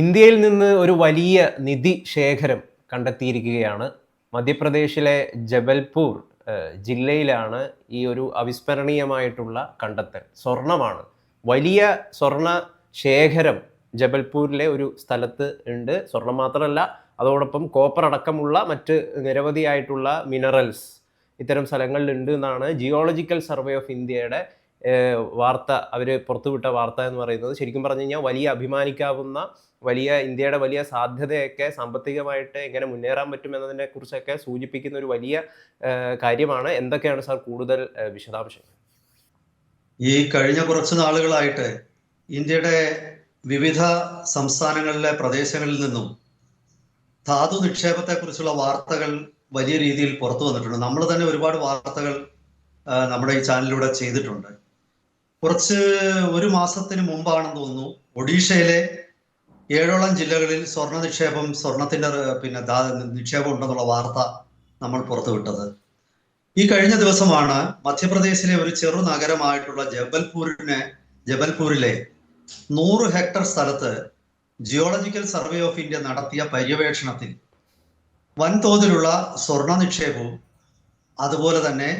ഇന്ത്യയിൽ നിന്ന് ഒരു വലിയ നിധി ശേഖരം കണ്ടെത്തിയിരിക്കുകയാണ്. മധ്യപ്രദേശിലെ ജബൽപൂർ ജില്ലയിലാണ് ഈ ഒരു അവിസ്മരണീയമായിട്ടുള്ള കണ്ടെത്തൽ. സ്വർണമാണ്. വലിയ സ്വർണ ശേഖരം ജബൽപൂരിലെ ഒരു സ്ഥലത്ത് ഉണ്ട്. സ്വർണം മാത്രമല്ല അതോടൊപ്പം കോപ്പർ അടക്കമുള്ള മറ്റ് നിരവധിയായിട്ടുള്ള മിനറൽസ് ഇത്തരം സ്ഥലങ്ങളിലുണ്ട് എന്നാണ് ജിയോളജിക്കൽ സർവേ ഓഫ് ഇന്ത്യയുടെ വാർത്ത അവർ പുറത്തുവിട്ട വാർത്ത എന്ന് പറയുന്നത് ശരിക്കും പറഞ്ഞു കഴിഞ്ഞാൽ വലിയ അഭിമാനിക്കാവുന്ന വലിയ ഇന്ത്യയുടെ വലിയ സാധ്യതയൊക്കെ സാമ്പത്തികമായിട്ട് എങ്ങനെ മുന്നേറാൻ പറ്റും എന്നതിനെ കുറിച്ചൊക്കെ സൂചിപ്പിക്കുന്ന ഒരു വലിയ കാര്യമാണ്. എന്തൊക്കെയാണ് സാർ കൂടുതൽ വിശദാംശങ്ങൾ? ഈ കഴിഞ്ഞ കുറച്ച് നാളുകളായിട്ട് ഇന്ത്യയുടെ വിവിധ സംസ്ഥാനങ്ങളിലെ പ്രദേശങ്ങളിൽ നിന്നും ധാതു നിക്ഷേപത്തെക്കുറിച്ചുള്ള വാർത്തകൾ വലിയ രീതിയിൽ പുറത്തു വന്നിട്ടുണ്ട്. നമ്മൾ തന്നെ ഒരുപാട് വാർത്തകൾ നമ്മുടെ ഈ ചാനലിലൂടെ ചെയ്തിട്ടുണ്ട്. കുറച്ച് ഒരു മാസത്തിന് മുമ്പാണെന്ന് തോന്നുന്നു. ഒഡീഷയിലെ ഏഴോളം ജില്ലകളിൽ സ്വർണ നിക്ഷേപം സ്വർണത്തിന്റെ പിന്നെ നിക്ഷേപം ഉണ്ടെന്നുള്ള വാർത്ത നമ്മൾ പുറത്തുവിട്ടത് ഈ കഴിഞ്ഞ ദിവസമാണ് മധ്യപ്രദേശിലെ ഒരു ചെറു നഗരമായിട്ടുള്ള ജബൽപൂരിനെ ജബൽപൂരിലെ നൂറ് ഹെക്ടർ സ്ഥലത്ത് ജിയോളജിക്കൽ സർവേ ഓഫ് ഇന്ത്യ നടത്തിയ പര്യവേഷണത്തിൽ വൻതോതിലുള്ള സ്വർണ നിക്ഷേപവും അതുപോലെ തന്നെ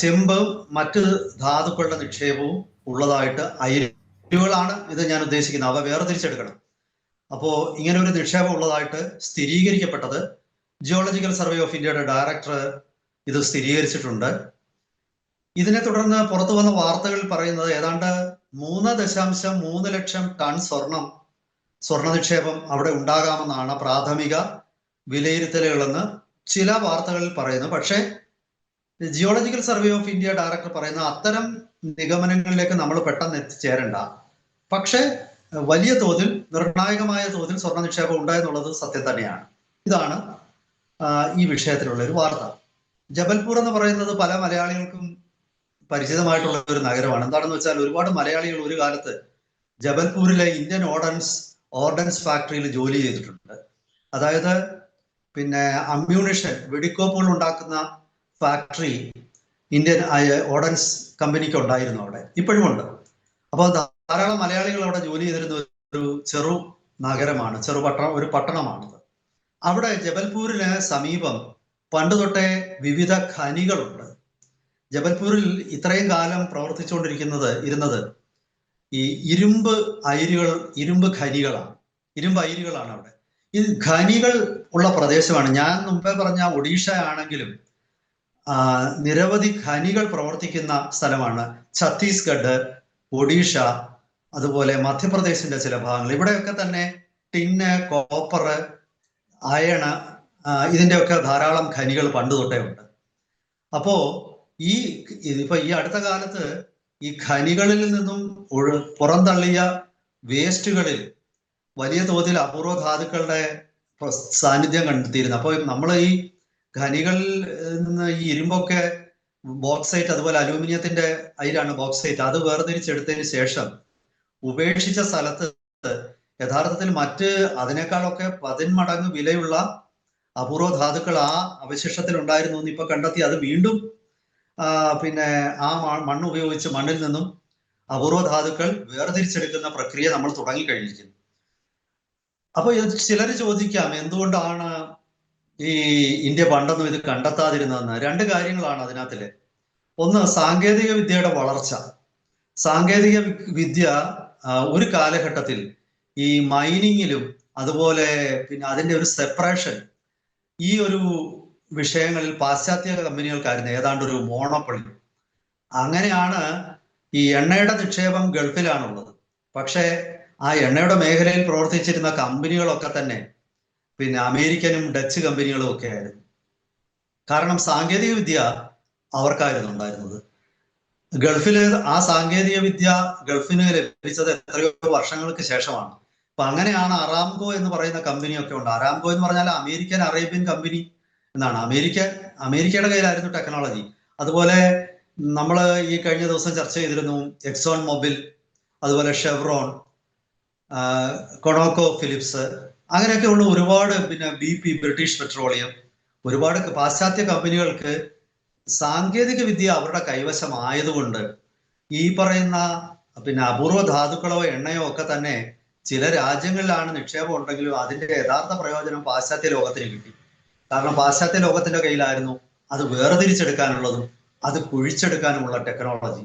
ചെമ്പ് മറ്റ് ധാതുക്കളുടെ നിക്ഷേപവും ഉള്ളതായിട്ട് അയിരുകളാണ് ഇത് ഞാൻ ഉദ്ദേശിക്കുന്നത്. അവ വേർതിരിച്ചെടുക്കണം. അപ്പോൾ ഇങ്ങനെ ഒരു നിക്ഷേപം ഉള്ളതായിട്ട് സ്ഥിരീകരിക്കപ്പെട്ടത് ജിയോളജിക്കൽ സർവേ ഓഫ് ഇന്ത്യയുടെ ഡയറക്ടർ ഇത് സ്ഥിരീകരിച്ചിട്ടുണ്ട്. ഇതിനെ തുടർന്ന് പുറത്തു വന്ന വാർത്തകൾ പറയുന്നത് ഏതാണ്ട് മൂന്ന് ദശാംശം മൂന്ന് ലക്ഷം ടൺ സ്വർണം സ്വർണ നിക്ഷേപം അവിടെ ഉണ്ടാകാമെന്നാണ് പ്രാഥമിക വിലയിരുത്തലുകളെന്ന് ചില വാർത്തകളിൽ പറയുന്നു. പക്ഷേ geological survey of India director പറയുന്ന അത്തരം നിഗമനങ്ങളിലേക്ക് നമ്മൾ പെട്ടെന്ന് എത്തിച്ചേരണ്ട. പക്ഷേ വലിയ തോതിൽ നിർണായകമായ തോതിൽ സ്വർണ നിക്ഷേപം ഉണ്ടായെന്നുള്ളത് സത്യം തന്നെയാണ്. ഇതാണ് ഈ വിഷയത്തിലുള്ള ഒരു വാർത്ത. ജബൽപൂർ എന്ന് പറയുന്നത് പല മലയാളികൾക്കും പരിചിതമായിട്ടുള്ള ഒരു നഗരമാണ്. എന്താണെന്ന് വെച്ചാൽ ഒരുപാട് മലയാളികൾ ഒരു കാലത്ത് ജബൽപൂരിലെ ഇന്ത്യൻ ഓർഡൻസ് ഓർഡൻസ് ഫാക്ടറിയിൽ ജോലി ചെയ്തിട്ടുണ്ട്. അതായത് പിന്നെ അമ്മ്യൂണിഷൻ വെടിക്കോപ്പുകൾ ഉണ്ടാക്കുന്ന ഫാക്ടറി ഇന്ത്യൻ ഓർഡൻസ് കമ്പനിക്ക് ഉണ്ടായിരുന്നു അവിടെ. ഇപ്പോഴും ഉണ്ട്. അപ്പോൾ ധാരാളം മലയാളികൾ അവിടെ ജോലി ചെയ്തിരുന്ന ഒരു ചെറു നഗരമാണ് ചെറു പട്ടണം ഒരു പട്ടണമാണത്. അവിടെ ജബൽപൂരിന് സമീപം പണ്ട് തൊട്ടേ വിവിധ ഖനികളുണ്ട്. ജബൽപൂരിൽ ഇത്രയും കാലം പ്രവർത്തിച്ചുകൊണ്ടിരിക്കുന്നത് ഇരുന്നത് ഈ ഇരുമ്പ് അയിരുകൾ ഇരുമ്പ് ഖനികളാണ്. ഇരുമ്പ് അയിരുകളാണ് അവിടെ. ഈ ഖനികൾ ഉള്ള പ്രദേശമാണ്. ഞാൻ മുമ്പേ പറഞ്ഞ ഒഡീഷ ആണെങ്കിലും നിരവധി ഖനികൾ പ്രവർത്തിക്കുന്ന സ്ഥലമാണ് ഛത്തീസ്ഗഡ് ഒഡീഷ അതുപോലെ മധ്യപ്രദേശിന്റെ ചില ഭാഗങ്ങൾ. ഇവിടെയൊക്കെ തന്നെ ടിന്ന് കോപ്പർ അയണ ഇതിന്റെയൊക്കെ ധാരാളം ഖനികൾ പണ്ട് തൊട്ടേ ഉണ്ട്. അപ്പോ ഈ ഇപ്പൊ ഈ അടുത്ത കാലത്ത് ഈ ഖനികളിൽ നിന്നും പുറന്തള്ളിയ വേസ്റ്റുകളിൽ വലിയ തോതിൽ അപൂർവ ധാതുക്കളുടെ സാന്നിധ്യം കണ്ടെത്തിയിരുന്നു. അപ്പോൾ നമ്മൾ ഈ ഖനികളിൽ നിന്ന് ഈ ഇരുമ്പൊക്കെ ബോക്സൈറ്റ് അതുപോലെ അലൂമിനിയത്തിന്റെ അയിലാണ് ബോക്സൈറ്റ് അത് വേർതിരിച്ചെടുത്തതിന് ശേഷം ഉപേക്ഷിച്ച സ്ഥലത്ത് യഥാർത്ഥത്തിൽ മറ്റ് അതിനേക്കാളൊക്കെ പതിന്മടങ്ങ് വിലയുള്ള അപൂർവ ധാതുക്കൾ ആ അവശിഷ്ടത്തിൽ ഉണ്ടായിരുന്നു എന്ന് ഇപ്പൊ കണ്ടെത്തി. അത് വീണ്ടും പിന്നെ ആ മണ്ണ് ഉപയോഗിച്ച് മണ്ണിൽ നിന്നും അപൂർവ ധാതുക്കൾ വേർതിരിച്ചെടുക്കുന്ന പ്രക്രിയ നമ്മൾ തുടങ്ങിക്കഴിഞ്ഞിരിക്കുന്നു. അപ്പൊ ചിലര് ചിലർ ചോദിക്കാം എന്തുകൊണ്ടാണ് ഈ ഇന്ത്യ പണ്ടൊന്നും ഇത് കണ്ടെത്താതിരുന്നതെന്ന് രണ്ട് കാര്യങ്ങളാണ് അതിനകത്തിൽ. ഒന്ന് സാങ്കേതിക വിദ്യയുടെ വളർച്ച. സാങ്കേതിക വിദ്യ ഒരു കാലഘട്ടത്തിൽ ഈ മൈനിങ്ങിലും അതുപോലെ പിന്നെ അതിന്റെ ഒരു സെപ്പറേഷൻ ഈ ഒരു വിഷയങ്ങളിൽ പാശ്ചാത്യ കമ്പനികൾക്കായിരുന്നു ഏതാണ്ട് ഒരു മോണോപ്പൊളി. അങ്ങനെയാണ് ഈ എണ്ണയുടെ നിക്ഷേപം ഗൾഫിലാണുള്ളത്. പക്ഷേ ആ എണ്ണയുടെ മേഖലയിൽ പ്രവർത്തിച്ചിരുന്ന കമ്പനികളൊക്കെ തന്നെ പിന്നെ അമേരിക്കനും ഡച്ച് കമ്പനികളും ഒക്കെ ആയിരുന്നു. കാരണം സാങ്കേതിക വിദ്യ അവർക്കായിരുന്നു ഉണ്ടായിരുന്നത്. ഗൾഫിൽ ആ സാങ്കേതിക വിദ്യ ഗൾഫിന് ലഭിച്ചത് എത്രയോ വർഷങ്ങൾക്ക് ശേഷമാണ്. അപ്പൊ അങ്ങനെയാണ് അറാംകോ എന്ന് പറയുന്ന കമ്പനിയൊക്കെ ഉണ്ട്. അറാംകോ എന്ന് പറഞ്ഞാൽ അമേരിക്കൻ അറേബ്യൻ കമ്പനി എന്നാണ്. അമേരിക്ക അമേരിക്കയുടെ കയ്യിലായിരുന്നു ടെക്നോളജി. അതുപോലെ നമ്മൾ ഈ കഴിഞ്ഞ ദിവസം ചർച്ച ചെയ്തിരുന്നു എക്സോൺ മൊബിൽ അതുപോലെ ഷെവ്രോൺ കൊണോക്കോ ഫിലിപ്സ് അങ്ങനെയൊക്കെയുള്ള ഒരുപാട് പിന്നെ ബി പി ബ്രിട്ടീഷ് പെട്രോളിയം ഒരുപാട് പാശ്ചാത്യ കമ്പനികൾക്ക് സാങ്കേതിക വിദ്യ അവരുടെ കൈവശം ആയതുകൊണ്ട് ഈ പറയുന്ന പിന്നെ അപൂർവ ധാതുക്കളോ എണ്ണയോ ഒക്കെ തന്നെ ചില രാജ്യങ്ങളിലാണ് നിക്ഷേപം ഉണ്ടെങ്കിലും അതിന്റെ യഥാർത്ഥ പ്രയോജനം പാശ്ചാത്യ ലോകത്തിന് കിട്ടി. കാരണം പാശ്ചാത്യ ലോകത്തിന്റെ കയ്യിലായിരുന്നു അത് വേർതിരിച്ചെടുക്കാനുള്ളതും അത് കുഴിച്ചെടുക്കാനുമുള്ള ടെക്നോളജി.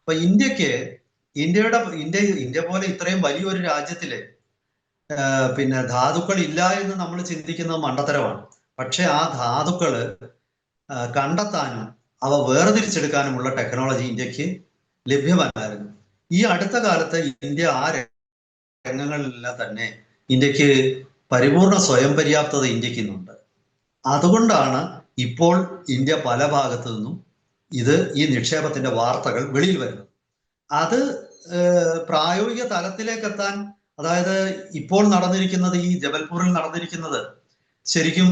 അപ്പൊ ഇന്ത്യയ്ക്ക് ഇന്ത്യയുടെ ഇന്ത്യ ഇന്ത്യ പോലെ ഇത്രയും വലിയൊരു രാജ്യത്തിൽ പിന്നെ ധാതുക്കൾ ഇല്ല എന്ന് നമ്മൾ ചിന്തിക്കുന്നത് മണ്ടത്തരമാണ്. പക്ഷെ ആ ധാതുക്കൾ ആഹ് കണ്ടെത്താനും അവ വേർതിരിച്ചെടുക്കാനുമുള്ള ടെക്നോളജി ഇന്ത്യയ്ക്ക് ലഭ്യമല്ലായിരുന്നു. ഈ അടുത്ത കാലത്ത് ഇന്ത്യ ആ രംഗങ്ങളിലെല്ലാം തന്നെ ഇന്ത്യയ്ക്ക് പരിപൂർണ സ്വയം പര്യാപ്തത ഇന്ത്യയ്ക്ക് ഇന്നുണ്ട്. അതുകൊണ്ടാണ് ഇപ്പോൾ ഇന്ത്യ പല ഭാഗത്തു നിന്നും ഇത് ഈ നിക്ഷേപത്തിന്റെ വാർത്തകൾ വെളിയിൽ വരുന്നത്. അത് പ്രായോഗിക തലത്തിലേക്ക് എത്താൻ അതായത് ഇപ്പോൾ നടന്നിരിക്കുന്നത് ഈ ജബൽപൂരിൽ നടന്നിരിക്കുന്നത് ശരിക്കും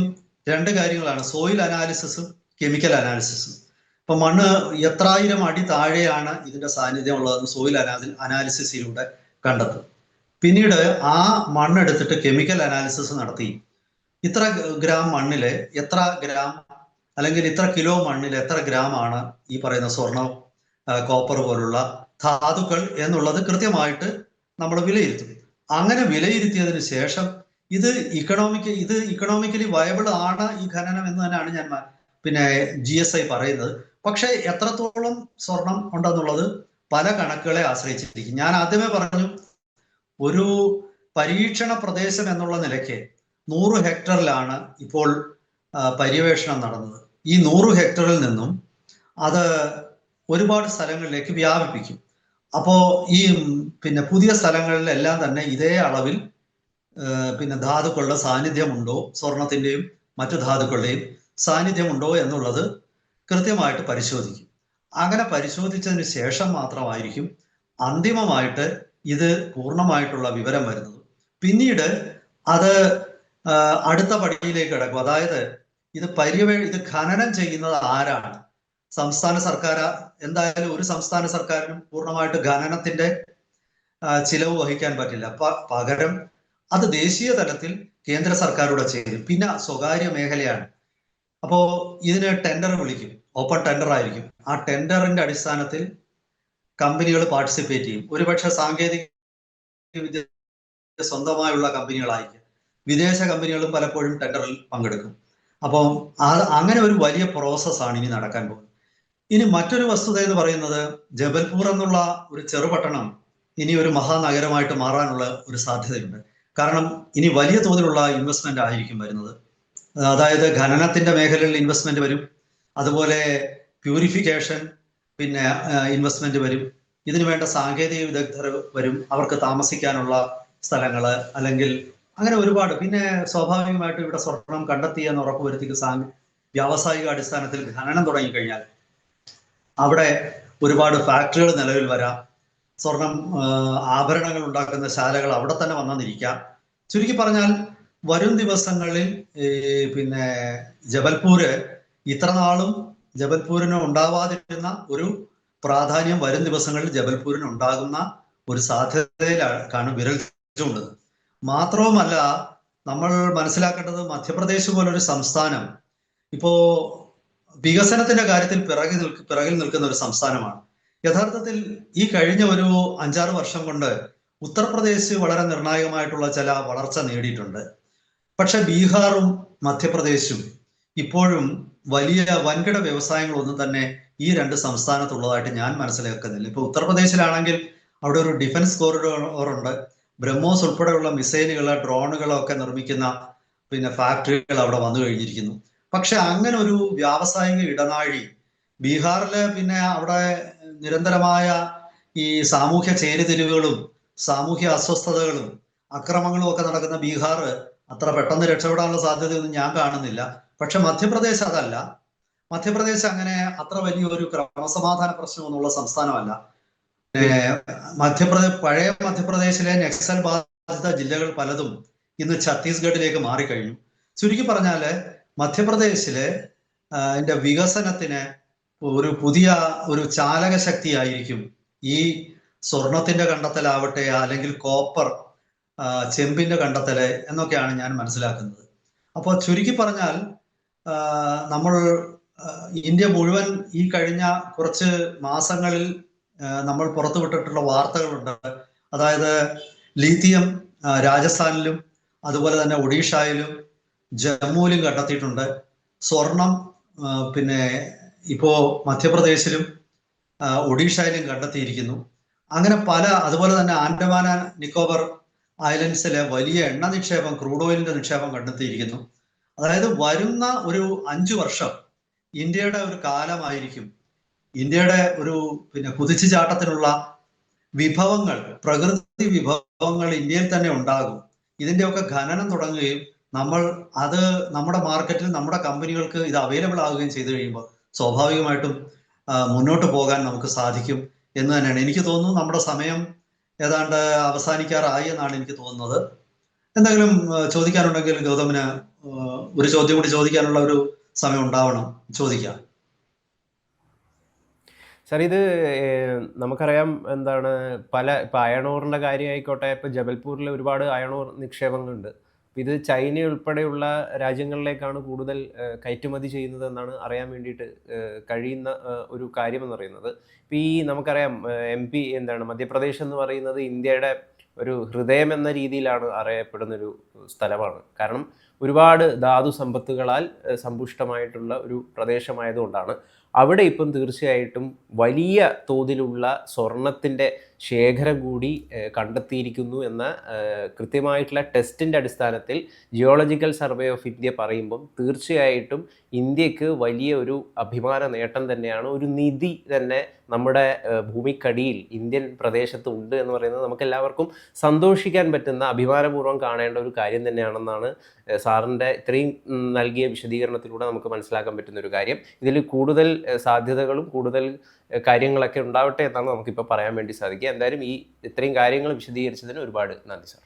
രണ്ട് കാര്യങ്ങളാണ്. സോയിൽ അനാലിസിസും കെമിക്കൽ അനാലിസിസും ഇപ്പൊ മണ്ണ് എത്രായിരം അടി താഴെയാണ് ഇതിന്റെ സാന്നിധ്യം ഉള്ളതെന്ന് സോയിൽ അനാലി അനാലിസിസിലൂടെ കണ്ടെത്തും പിന്നീട് ആ മണ്ണെടുത്തിട്ട് കെമിക്കൽ അനാലിസിസ് നടത്തി. ഇത്ര ഗ്രാം മണ്ണിൽ എത്ര ഗ്രാം അല്ലെങ്കിൽ ഇത്ര കിലോ മണ്ണിൽ എത്ര ഗ്രാം ആണ് ഈ പറയുന്ന സ്വർണം കോപ്പർ പോലുള്ള ധാതുക്കൾ എന്നുള്ളത് കൃത്യമായിട്ട് നമ്മൾ വിലയിരുത്തും. അങ്ങനെ വിലയിരുത്തിയതിന് ശേഷം ഇത് ഇക്കണോമിക് ഇത് ഇക്കണോമിക്കലി വയബിൾ ആണ് ഈ ഖനനം എന്ന് തന്നെയാണ് ഞാൻ പിന്നെ ജി എസ് ഐ പറയുന്നത്. പക്ഷെ എത്രത്തോളം സ്വർണം ഉണ്ടെന്നുള്ളത് പല കണക്കുകളെ ആശ്രയിച്ചിരിക്കും. ഞാൻ ആദ്യമേ പറഞ്ഞു ഒരു പരീക്ഷണ പ്രദേശം എന്നുള്ള നിലയ്ക്ക് നൂറ് ഹെക്ടറിലാണ് ഇപ്പോൾ പര്യവേഷണം നടന്നത്. ഈ നൂറ് ഹെക്ടറിൽ നിന്നും അത് ഒരുപാട് സ്ഥലങ്ങളിലേക്ക് വ്യാപിപ്പിക്കും. അപ്പോ ഈ പിന്നെ പുതിയ സ്ഥലങ്ങളിലെല്ലാം തന്നെ ഇതേ അളവിൽ പിന്നെ ധാതുക്കളുടെ സാന്നിധ്യമുണ്ടോ? സ്വർണത്തിന്റെയും മറ്റു ധാതുക്കളുടെയും സാന്നിധ്യമുണ്ടോ എന്നുള്ളത് കൃത്യമായിട്ട് പരിശോധിക്കും. അങ്ങനെ പരിശോധിച്ചതിന് ശേഷം മാത്രമായിരിക്കും അന്തിമമായിട്ട് ഇത് പൂർണമായിട്ടുള്ള വിവരം വരുന്നത്. പിന്നീട് അത് അടുത്ത പടിയിലേക്ക് കിടക്കും. അതായത് ഇത് പര്യവേ ഇത് ഖനനം ചെയ്യുന്നത് ആരാണ്? സംസ്ഥാന സർക്കാർ എന്തായാലും ഒരു സംസ്ഥാന സർക്കാരിനും പൂർണമായിട്ട് ഖനനത്തിന്റെ ചിലവ് വഹിക്കാൻ പറ്റില്ല. പകരം അത് ദേശീയ തലത്തിൽ കേന്ദ്ര സർക്കാരൂടെ ചെയ്തു. പിന്നെ സ്വകാര്യ മേഖലയാണ്. അപ്പോ ഇതിന് ടെൻഡർ വിളിക്കും. ഓപ്പൺ ടെൻഡർ ആയിരിക്കും. ആ ടെൻഡറിന്റെ അടിസ്ഥാനത്തിൽ കമ്പനികൾ പാർട്ടിസിപ്പേറ്റ് ചെയ്യും. ഒരുപക്ഷെ സാങ്കേതിക വിദ്യ സ്വന്തമായുള്ള കമ്പനികളായിരിക്കും. വിദേശ കമ്പനികളും പലപ്പോഴും ടെൻഡറിൽ പങ്കെടുക്കും. അപ്പോൾ അത് അങ്ങനെ ഒരു വലിയ പ്രോസസ്സാണ് ഇനി നടക്കാൻ പോകുന്നത്. ഇനി മറ്റൊരു വസ്തുത എന്ന് പറയുന്നത് ജബൽപൂർ എന്നുള്ള ഒരു ചെറുപട്ടണം ഇനി ഒരു മഹാനഗരമായിട്ട് മാറാനുള്ള ഒരു സാധ്യതയുണ്ട്. കാരണം ഇനി വലിയ തോതിലുള്ള ഇൻവെസ്റ്റ്മെന്റ് ആയിരിക്കും വരുന്നത്. അതായത് ഖനനത്തിന്റെ മേഖലയിൽ ഇൻവെസ്റ്റ്മെന്റ് വരും. അതുപോലെ പ്യൂരിഫിക്കേഷൻ പിന്നെ ഇൻവെസ്റ്റ്മെന്റ് വരും. ഇതിനു വേണ്ട സാങ്കേതിക വിദഗ്ധർ വരും. അവർക്ക് താമസിക്കാനുള്ള സ്ഥലങ്ങൾ അല്ലെങ്കിൽ അങ്ങനെ ഒരുപാട്. പിന്നെ സ്വാഭാവികമായിട്ടും ഇവിടെ സ്വർണം കണ്ടെത്തി എന്ന് ഉറപ്പുവരുത്തി സാങ്കേ വ്യാവസായിക അടിസ്ഥാനത്തിൽ ഖനനം തുടങ്ങിക്കഴിഞ്ഞാൽ അവിടെ ഒരുപാട് ഫാക്ടറികൾ നിലവിൽ വരാം. സ്വർണം ആഭരണങ്ങൾ ഉണ്ടാക്കുന്ന ശാലകൾ അവിടെ തന്നെ വന്നെന്നിരിക്കാം. ചുരുക്കി പറഞ്ഞാൽ വരും ദിവസങ്ങളിൽ പിന്നെ ജബൽപൂര് ഇത്ര നാളും ജബൽപൂരിന് ഉണ്ടാവാതിരുന്ന ഒരു പ്രാധാന്യം വരും ദിവസങ്ങളിൽ ജബൽപൂരിന് ഉണ്ടാകുന്ന ഒരു സാധ്യതയിലാണ് വിരൽ ചൂണ്ടത് മാത്രവുമല്ല നമ്മൾ മനസ്സിലാക്കേണ്ടത് മധ്യപ്രദേശ് പോലൊരു സംസ്ഥാനം. ഇപ്പോ വികസനത്തിന്റെ കാര്യത്തിൽ പിറകിൽ നിൽക്ക പിറകിൽ നിൽക്കുന്ന ഒരു സംസ്ഥാനമാണ്. യഥാർത്ഥത്തിൽ ഈ കഴിഞ്ഞ ഒരു അഞ്ചാറ് വർഷം കൊണ്ട് ഉത്തർപ്രദേശ് വളരെ നിർണായകമായിട്ടുള്ള ചില വളർച്ച നേടിയിട്ടുണ്ട്. പക്ഷെ ബീഹാറും മധ്യപ്രദേശും ഇപ്പോഴും വലിയ വൻകിട വ്യവസായങ്ങളൊന്നും തന്നെ ഈ രണ്ട് സംസ്ഥാനത്തുള്ളതായിട്ട് ഞാൻ മനസ്സിലാക്കുന്നില്ല. ഇപ്പൊ ഉത്തർപ്രദേശിലാണെങ്കിൽ അവിടെ ഒരു ഡിഫൻസ് കോറിഡോർ ഉണ്ട്. ബ്രഹ്മോസ് ഉൾപ്പെടെയുള്ള മിസൈലുകൾ ഡ്രോണുകളൊക്കെ നിർമ്മിക്കുന്ന പിന്നെ ഫാക്ടറികൾ അവിടെ വന്നു കഴിഞ്ഞിരിക്കുന്നു. പക്ഷെ അങ്ങനെ ഒരു വ്യാവസായിക ഇടനാഴി ബീഹാറിൽ പിന്നെ അവിടെ നിരന്തരമായ ഈ സാമൂഹ്യ ചേരിതിരിവുകളും സാമൂഹ്യ അസ്വസ്ഥതകളും അക്രമങ്ങളും ഒക്കെ നടക്കുന്ന ബീഹാർ അത്ര പെട്ടെന്ന് രക്ഷപ്പെടാനുള്ള സാധ്യതയൊന്നും ഞാൻ കാണുന്നില്ല. പക്ഷെ മധ്യപ്രദേശ് അതല്ല. മധ്യപ്രദേശ് അങ്ങനെ അത്ര വലിയ ഒരു ക്രമസമാധാന പ്രശ്നമൊന്നുള്ള സംസ്ഥാനമല്ല. മധ്യപ്രദേശ് പഴയ മധ്യപ്രദേശിലെ നക്സൽ ബാധിത ജില്ലകൾ പലതും ഇന്ന് ഛത്തീസ്ഗഡിലേക്ക് മാറിക്കഴിഞ്ഞു. ചുരുക്കി പറഞ്ഞാൽ മധ്യപ്രദേശിൽ അതിന്റെ വികസനത്തിന് ഒരു പുതിയ ഒരു ചാലക ശക്തിയായിരിക്കും ഈ സ്വർണത്തിന്റെ കണ്ടെത്തലാവട്ടെ അല്ലെങ്കിൽ കോപ്പർ ചെമ്പിന്റെ കണ്ടെത്തൽ എന്നൊക്കെയാണ് ഞാൻ മനസ്സിലാക്കുന്നത്. അപ്പോൾ ചുരുക്കി പറഞ്ഞാൽ നമ്മൾ ഇന്ത്യ മുഴുവൻ ഈ കഴിഞ്ഞ കുറച്ച് മാസങ്ങളിൽ നമ്മൾ പുറത്തുവിട്ടിട്ടുള്ള വാർത്തകളുണ്ട്. അതായത് ലീത്തിയം രാജസ്ഥാനിലും അതുപോലെ തന്നെ ഒഡീഷയിലും ജമ്മുവിലും കണ്ടെത്തിയിട്ടുണ്ട്. സ്വർണം പിന്നെ ഇപ്പോ മധ്യപ്രദേശിലും ഒഡീഷയിലും കണ്ടെത്തിയിരിക്കുന്നു. അങ്ങനെ പല അതുപോലെ തന്നെ ആൻഡമാന നിക്കോബർ ഐലൻഡ്സിലെ വലിയ എണ്ണ നിക്ഷേപം ക്രൂഡ് ഓയിലിന്റെ നിക്ഷേപം കണ്ടെത്തിയിരിക്കുന്നു. അതായത് വരുന്ന ഒരു അഞ്ചു വർഷം ഇന്ത്യയുടെ ഒരു കാലമായിരിക്കും ഇന്ത്യയുടെ ഒരു പിന്നെ കുതിച്ചുചാട്ടത്തിനുള്ള വിഭവങ്ങൾ പ്രകൃതി വിഭവങ്ങൾ ഇന്ത്യയിൽ തന്നെ ഉണ്ടാകും. ഇതിന്റെയൊക്കെ ഖനനം തുടങ്ങുകയും നമ്മൾ അത് നമ്മുടെ മാർക്കറ്റിൽ നമ്മുടെ കമ്പനികൾക്ക് ഇത് അവൈലബിൾ ആവുകയും ചെയ്തു കഴിയുമ്പോൾ സ്വാഭാവികമായിട്ടും മുന്നോട്ട് പോകാൻ നമുക്ക് സാധിക്കും എന്ന് തന്നെയാണ്. എനിക്ക് തോന്നുന്നു നമ്മുടെ സമയം ഏതാണ്ട് അവസാനിക്കാറായി എന്നാണ് എനിക്ക് തോന്നുന്നത്. എന്തെങ്കിലും ചോദിക്കാനുണ്ടെങ്കിൽ ഗൗതമിന് ഒരു ചോദ്യം കൂടി ചോദിക്കാനുള്ള ഒരു സമയം ഉണ്ടാവണം. ചോദിക്കാം. സാർ ഇത് നമുക്കറിയാം എന്താണ് പല ഇപ്പം അയണോറിന്റെ കാര്യമായിക്കോട്ടെ ഇപ്പം ജബൽപൂരിൽ ഒരുപാട് അയണോർ നിക്ഷേപങ്ങളുണ്ട്. ഇത് ചൈന ഉൾപ്പെടെയുള്ള രാജ്യങ്ങളിലേക്കാണ് കൂടുതൽ കയറ്റുമതി ചെയ്യുന്നത് എന്നാണ് അറിയാൻ വേണ്ടിയിട്ട് കഴിയുന്ന ഒരു കാര്യം എന്ന് പറയുന്നത്. ഇപ്പം ഈ നമുക്കറിയാം എം പി എന്താണ് മധ്യപ്രദേശ് എന്ന് പറയുന്നത് ഇന്ത്യയുടെ ഒരു ഹൃദയം എന്ന രീതിയിലാണ് അറിയപ്പെടുന്നൊരു സ്ഥലമാണ്. കാരണം ഒരുപാട് ധാതു സമ്പത്തുകളാൽ സമ്പുഷ്ടമായിട്ടുള്ള ഒരു പ്രദേശമായതുകൊണ്ടാണ്. അവിടെ ഇപ്പം തീർച്ചയായിട്ടും വലിയ തോതിലുള്ള സ്വർണത്തിന്റെ ശേഖരം കൂടി കണ്ടെത്തിയിരിക്കുന്നു എന്ന കൃത്യമായിട്ടുള്ള ടെസ്റ്റിന്റെ അടിസ്ഥാനത്തിൽ ജിയോളജിക്കൽ സർവേ ഓഫ് ഇന്ത്യ പറയുമ്പം തീർച്ചയായിട്ടും ഇന്ത്യയ്ക്ക് വലിയ ഒരു അഭിമാന നേട്ടം തന്നെയാണ്. ഒരു നിധി തന്നെ നമ്മുടെ ഭൂമിക്കടിയിൽ ഇന്ത്യൻ പ്രദേശത്ത് ഉണ്ട് എന്ന് പറയുന്നത് നമുക്ക് എല്ലാവർക്കും സന്തോഷിക്കാൻ പറ്റുന്ന അഭിമാനപൂർവം കാണേണ്ട ഒരു കാര്യം തന്നെയാണെന്നാണ് സാറിന്റെ ഇത്രയും നൽകിയ വിശദീകരണത്തിലൂടെ നമുക്ക് മനസ്സിലാക്കാൻ പറ്റുന്ന ഒരു കാര്യം. ഇതിൽ കൂടുതൽ സാധ്യതകളും കൂടുതൽ കാര്യങ്ങളൊക്കെ ഉണ്ടാവട്ടെ എന്നാണ് നമുക്കിപ്പോൾ പറയാൻ വേണ്ടി സാധിക്കുക. എന്തായാലും ഈ ഇത്രയും കാര്യങ്ങൾ വിശദീകരിച്ചതിന് ഒരുപാട് നന്ദി സാർ.